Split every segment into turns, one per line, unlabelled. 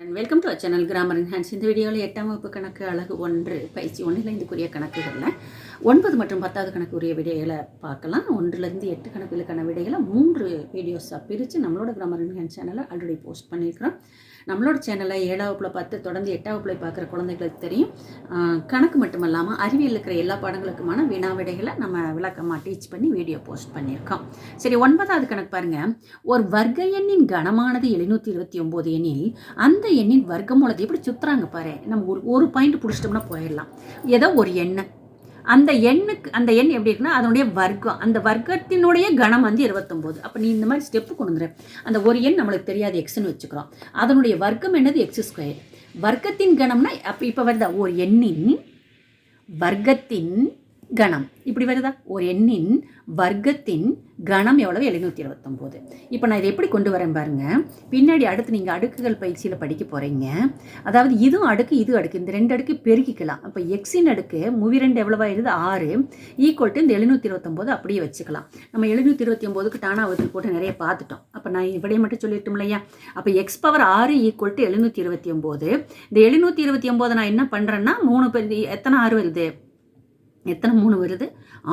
Welcome to channel grammar hands இந்த வீடியோவில் எட்டாம் வகுப்பு கணக்கு அழகு ஒன்று பயிற்சி ஒன்றிலிருந்துக்குரிய கணக்குகளில் ஒன்பது மற்றும் பத்தாவது கணக்குரிய விடைகளை பார்க்கலாம். ஒன்றுலேருந்து எட்டு கணக்குகளுக்கான விடைகளை மூன்று வீடியோஸாக பிரித்து நம்மளோட கிராமர் ஹேண்ட் சேனலை ஆல்ரெடி போஸ்ட் பண்ணியிருக்கிறோம். நம்மளோட சேனலை ஏழாவதுல பார்த்து தொடர்ந்து எட்டாவதுல பார்க்குற குழந்தைகளுக்கு தெரியும். கணக்கு மட்டுமல்லாமல் அறிவியல் இருக்கிற எல்லா பாடங்களுக்குமான வினா விடைகளை நம்ம விளக்கமாக டீச் பண்ணி வீடியோ போஸ்ட் பண்ணியிருக்கோம். சரி ஒன்பதாவது கணக்கு பாருங்க. ஒரு வர்க்க எண்ணின் கனமானது எழுநூற்றி இருபத்தி ஒம்பது எண்ணில் அந்த எண்ணின் வர்க்கமூலத்தை எப்படி சுத்துறாங்க பாரு. நம்ம ஒரு ஒரு பாயிண்ட் பிடிச்சிட்டோம்னா போயிடலாம். ஏதோ ஒரு எண்ணு. அந்த எண்ணுக்கு அந்த எண் எப்படி இருக்குன்னா அதனுடைய வர்க்கம். அந்த வர்க்கத்தினுடைய கணம் வந்து இருபத்தொம்போது. அப்போ நீ இந்த மாதிரி ஸ்டெப்பு கொண்டு வந்துரு. அந்த ஒரு எண் நம்மளுக்கு தெரியாது எக்ஸ்னு வச்சுக்கிறோம். அதனுடைய வர்க்கம் என்னது? எக்ஸ் ஸ்கொயர் வர்க்கத்தின் கணம்னா அப்போ இப்போ வருதா? ஒரு எண்ணின் வர்க்கத்தின் கணம். இப்படி வருதா? ஒரு எண்ணின் வர்க்கத்தின் கணம் எவ்வளவு? எழுநூற்றி இருபத்தொம்போது. இப்போ நான் இதை எப்படி கொண்டு வரேன் பாருங்க. பின்னாடி அடுத்து நீங்கள் அடுக்குகள் பயிற்சியில் படிக்க போகிறீங்க அதாவது இதுவும் அடுக்கு இது அடுக்கு. இந்த ரெண்டு அடுக்கு பெருக்கிக்கலாம். அப்போ எக்ஸின் அடுக்கு மூவி ரெண்டு எவ்வளவாயிருது ஆறு. ஈக்குவல் டு இந்த எழுநூற்றி இருபத்தொம்போது அப்படியே வச்சுக்கலாம். நம்ம எழுநூற்றி இருபத்தி ஒம்போதுக்கு டானாவத்தில் போட்டு நிறைய பார்த்துட்டோம். அப்போ நான் இവിടെயும் மட்டும் சொல்லிட்டோம் இல்லையா? அப்போ எக்ஸ் பவர் ஆறு ஈக்குவல் டு எழுநூற்றி இருபத்தி ஒம்போது இந்த எழுநூற்றி இருபத்தி ஒம்போது நான் என்ன பண்ணுறேன்னா மூணு பேர் எத்தனை ஆறு வருது? எத்தனை மூணு வருது?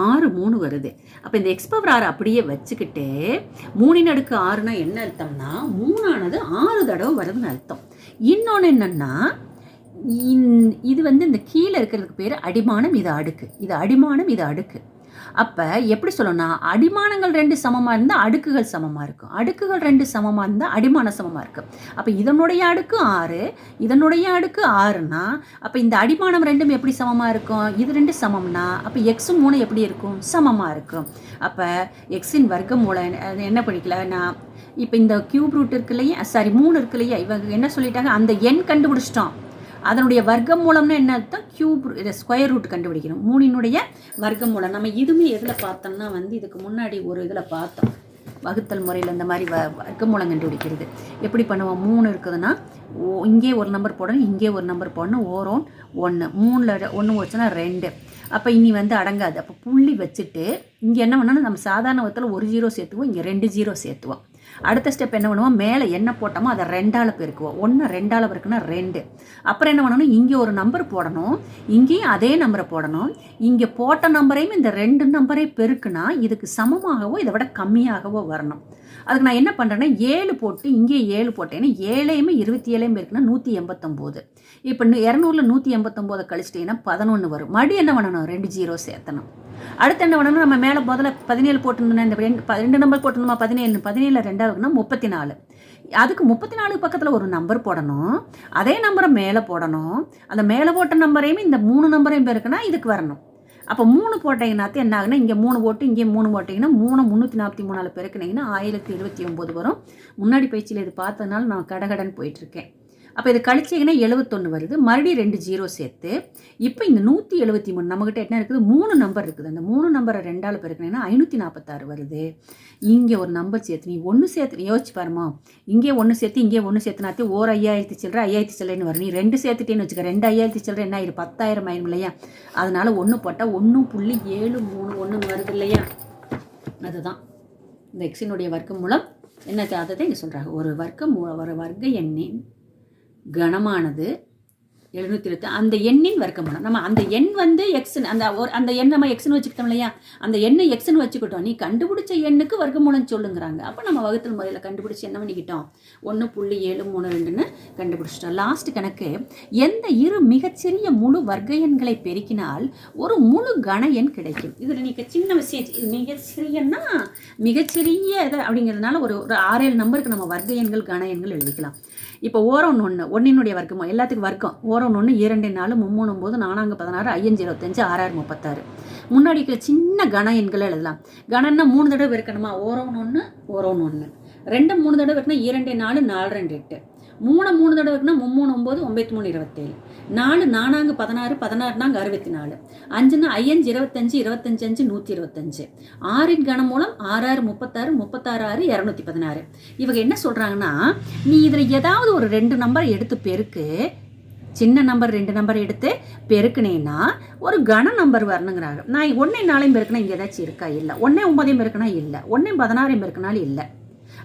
ஆறு மூணு வருது. அப்போ இந்த எக்ஸ் பவர் ஆறு அப்படியே வச்சுக்கிட்டு மூணின் அடுக்கு ஆறுனா என்ன அர்த்தம்னா மூணானது ஆறு தடவை வருதுன்னு அர்த்தம். இன்னொன்று என்னென்னா இது வந்து இந்த கீழே இருக்கிறதுக்கு பேர் அடிமானம் இது அடுக்கு. இது அடிமானம் இது அடுக்கு. அப்போ எப்படி சொல்லணும்னா அடிமானங்கள் ரெண்டு சமமாக இருந்தால் அடுக்குகள் சமமாக இருக்கும். அடுக்குகள் ரெண்டு சமமாக இருந்தால் அடிமானம் சமமாக இருக்கும். அப்போ இதனுடைய அடுக்கு ஆறு இதனுடைய அடுக்கு ஆறுனா அப்போ இந்த அடிமானம் ரெண்டும் எப்படி சமமாக இருக்கும்? இது ரெண்டு சமம்னா அப்போ எக்ஸும் மூணு எப்படி இருக்கும்? சமமாக இருக்கும். அப்போ எக்ஸின் வர்க்க மூலம் அது என்ன படிக்கல நான் இப்போ இந்த கியூப் ரூட் இருக்கு இல்லையா? சாரி மூணு இருக்கு இல்லையா? இவங்க என்ன சொல்லிட்டாங்க? அந்த எண் கண்டுபிடிச்சிட்டோம். அதனுடைய வர்க்கம் மூலம்னா என்ன அர்த்தம் கியூப் ஸ்கொயர் ரூட் கண்டுபிடிக்கணும். மூணினுடைய வர்க்கம் மூலம். நம்ம இதுவுமே எதில் பார்த்தோம்னா வந்து இதுக்கு முன்னாடி ஒரு இதில் பார்த்தோம். வகுத்தல் முறையில் இந்த மாதிரி வ வர்க்கமூலம் கண்டுபிடிக்கிறது. எப்படி பண்ணுவோம்? மூணு இருக்குதுன்னா ஓ இங்கே ஒரு நம்பர் போடணும் இங்கே ஒரு நம்பர் போடணும் ஓரோன் ஒன்று மூணில் ஒன்று வச்சுன்னா ரெண்டு. அப்போ இனி வந்து அடங்காது. அப்போ புள்ளி வச்சுட்டு இங்கே என்ன பண்ணாலும் நம்ம சாதாரண விதத்தில் ஒரு ஜீரோ சேர்த்துவோம் இங்கே ரெண்டு ஜீரோ சேர்த்துவோம். அடுத்த ஸ்டெப் என்ன பண்ணுவோம் மேலே என்ன போட்டோமோ அதை ரெண்டால் பெருக்குவோம் ஒன்று ரெண்டால் பெருக்குன்னா ரெண்டு. அப்புறம் என்ன பண்ணணும்? இங்கே ஒரு நம்பர் போடணும். இங்கேயும் அதே நம்பரை போடணும். இங்கே போட்ட நம்பரையும் இந்த ரெண்டு நம்பரை பெருக்குனா இதுக்கு சமமாகவோ இதை விட கம்மியாகவோ வரணும். அதுக்கு நான் என்ன பண்ணுறேன்னா ஏழு போட்டு இங்கே ஏழு போட்டேன்னா ஏழையுமே இருபத்தி ஏழையுமே இருக்குன்னா நூற்றி எண்பத்தொம்போது இப்போ இரநூறுல நூற்றி எண்பத்தொம்போதை கழிச்சிட்டிங்கன்னா பதினொன்று வரும். மறுபடியும் என்ன பண்ணணும்? ரெண்டு ஜீரோ சேர்த்தணும். அடுத்து என்ன பண்ணணும்? நம்ம மேலே முதல்ல பதினேழு போட்டிருந்தோம்னா இந்த ரெண்டு ப- ரெண்டு நம்பர் போட்டிருந்தோமா? பதினேழு பதினேழு ரெண்டாவதுனா முப்பத்தி நாலு அதுக்கு முப்பத்தி நாலு பக்கத்தில் ஒரு நம்பர் போடணும். அதே நம்பரை மேலே போடணும். அந்த மேலே போட்ட நம்பரையும் இந்த மூணு நம்பரையும் பேருக்குன்னா இதுக்கு வரணும். அப்போ மூணு போட்டிங்கன்னாத்து என்ன ஆகுனா இங்கே மூணு போட்டு இங்கே மூணு போட்டிங்கன்னா மூணு முந்நூற்றி நாற்பத்தி மூணால் பெருக்குனீங்கன்னா ஆயிரத்தி இருபத்தி ஒம்பது வரும். முன்னாடி பயிற்சியில் இது பார்த்ததுனால நான் கடகடன் போயிட்டுருக்கேன் அப்போ இது கழிச்சிங்கன்னா எழுபத்தொன்று வருது. மறுபடியும் ரெண்டு ஜீரோ சேர்த்து இப்போ இந்த நூற்றி எழுபத்தி மூணு நம்மக்கிட்ட என்ன இருக்குது? மூணு நம்பர் இருக்குது. அந்த மூணு நம்பரை ரெண்டால் பெருக்கினீங்கன்னா ஐநூற்றி நாற்பத்தாறு வருது. இங்கே ஒரு நம்பர் சேர்த்து நீ ஒன்று சேர்த்து யோசிச்சு பாருமா. இங்கே ஒன்று சேர்த்து இங்கே ஒன்று சேர்த்துனாத்தே ஓர் ஐயாயிரத்தி சில்லற ஐயாயிரத்தி சில்லறைன்னு வரும். நீ ரெண்டு சேர்த்துட்டேன்னு வச்சுக்க ரெண்டு ஐயாயிரத்தி சில்லற என்ன ஆயிரும்? பத்தாயிரம் ஆயிரும் இல்லையா? அதனால் ஒன்று போட்டால் ஒன்று புள்ளி ஏழு மூணு ஒன்று வருது இல்லையா? அதுதான். இந்த எக்ஸினுடைய வர்க்கம் மூலம் என்ன அதை தான் இங்கே சொல்கிறாங்க ஒரு வர்க்கம் மூ- ஒரு வர்க்க எண்ணின் கனமானது. எழுநூற்றி இருபத்தி அந்த எண்ணின் வர்க்கமூலம் நம்ம அந்த எண் வந்து எக்ஸ்னு அந்த ஒரு அந்த எண் நம்ம எக்ஸ்னு வச்சுக்கிட்டோம் இல்லையா? அந்த எண்ணை எக்ஸ்னு வச்சுக்கிட்டோம். நீ கண்டுபிடிச்ச எண்ணுக்கு வர்க்கமூலம் சொல்லுங்கிறாங்க. அப்போ நம்ம வகுத்தல் முறையில் கண்டுபிடிச்சி என்ன பண்ணிக்கிட்டோம்? ஒன்று புள்ளி ஏழு மூணு ரெண்டுன்னு கண்டுபிடிச்சிட்டோம். லாஸ்ட் கணக்கு எந்த இரு மிகச்சிறிய முழு வர்க்க எண்களை பெருக்கினால் ஒரு முழு கண எண் கிடைக்கும். இதில் நீங்கள் சின்ன விஷயம் மிகச்சிறியன்னா மிகச்சிறிய இது அப்படிங்கிறதுனால ஒரு ஒரு ஆறேழு நம்பருக்கு நம்ம வர்க்க எண்கள் கண எண்கள் எழுதிக்கலாம். இப்போ ஓரம் ஒன்று ஒன்றினுடைய வர்க்கமோ? எல்லாத்துக்கும் வர்க்கம். ஓரம் ஒன்று இரண்டு நாலு மும்மூணு ஒம்பது நானாங்க பதினாறு ஐயஞ்சு இருபத்தஞ்சு ஆறாயிரம் முப்பத்தாறு. முன்னாடி இருக்கிற சின்ன கண எண்களை எழுதலாம். கணன்னா மூணு தடவை இருக்கணுமா? ஓரோன்னு ஒன்று ஓரோன்னு ஒன்று ரெண்டு மூணு தடவை இருக்கணும் இரண்டு நாலு நாலு ரெண்டு எட்டு. மூணு மூணு தடவை இருக்குன்னா மும்மூணு ஒம்பது ஒம்பத்தி மூணு இருபத்தேழு. நாலு நானாங்க பதினாறு பதினாறு நாங்க அறுபத்தி நாலு. அஞ்சுன்னா ஐயஞ்சு இருபத்தஞ்சு இருபத்தஞ்சு அஞ்சு நூற்றி இருபத்தஞ்சு. ஆறின் கணம் மூலம் ஆறாறு முப்பத்தாறு முப்பத்தாறு ஆறு இரநூத்தி பதினாறு. இவங்க என்ன சொல்கிறாங்கன்னா நீ இதில் ஏதாவது ஒரு ரெண்டு நம்பர் எடுத்து பெருக்கு சின்ன நம்பர் ரெண்டு நம்பர் எடுத்து பெருக்குனேன்னா ஒரு கன நம்பர் வரணுங்கிறாங்க. நான் ஒன்றே நாளையும் பெருக்கினா இங்கே ஏதாச்சும் இருக்கா? இல்லை. ஒன்றே ஒன்பதையும் பெருக்கினா இல்லை. ஒன்றே பதினாறையும் பெருக்கினாலும் இல்லை.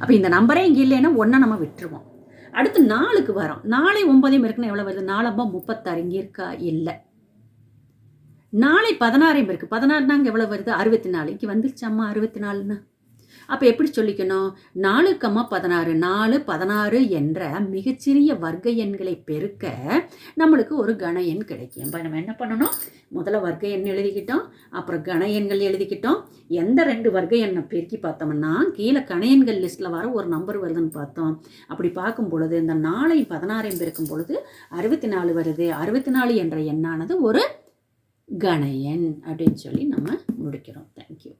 அப்போ இந்த நம்பரே இங்கே இல்லைன்னா ஒன்றை நம்ம விட்டுருவோம். அடுத்து நாலுக்கு வரோம். நாளை ஒன்பதையும் இருக்குன்னா எவ்வளோ வருது? நாலம்பா முப்பத்தாறு. இங்கே இருக்கா? இல்லை. நாளை பதினாறையும் இருக்குது பதினாறுனா அங்கே எவ்வளோ வருது? அறுபத்தி நாலு. இங்கே வந்துருச்சாம்மா அறுபத்தி நாலுன்னா? அப்போ எப்படி சொல்லிக்கணும்? நாலு கம்மா பதினாறு நாலு பதினாறு என்ற மிகச்சிறிய வர்க்க எண்களை பெருக்க நம்மளுக்கு ஒரு கண எண் கிடைக்கும். இப்போ நம்ம என்ன பண்ணணும்? முதல்ல வர்க்க எண் எழுதிக்கிட்டோம் அப்புறம் கண எண்கள் எழுதிக்கிட்டோம். எந்த ரெண்டு வர்க்க எண்ணை பெருக்கி பார்த்தோம்னா கீழே கண எண்கள் லிஸ்ட்டில் வர ஒரு நம்பர் வருதுன்னு பார்த்தோம். அப்படி பார்க்கும் பொழுது இந்த நாளை பதினாறையும் பெருக்கும் பொழுது அறுபத்தி நாலு வருது. அறுபத்தி நாலு என்ற எண்ணானது ஒரு கணையன் அப்படின்னு சொல்லி நம்ம முடிக்கிறோம். தேங்க்யூ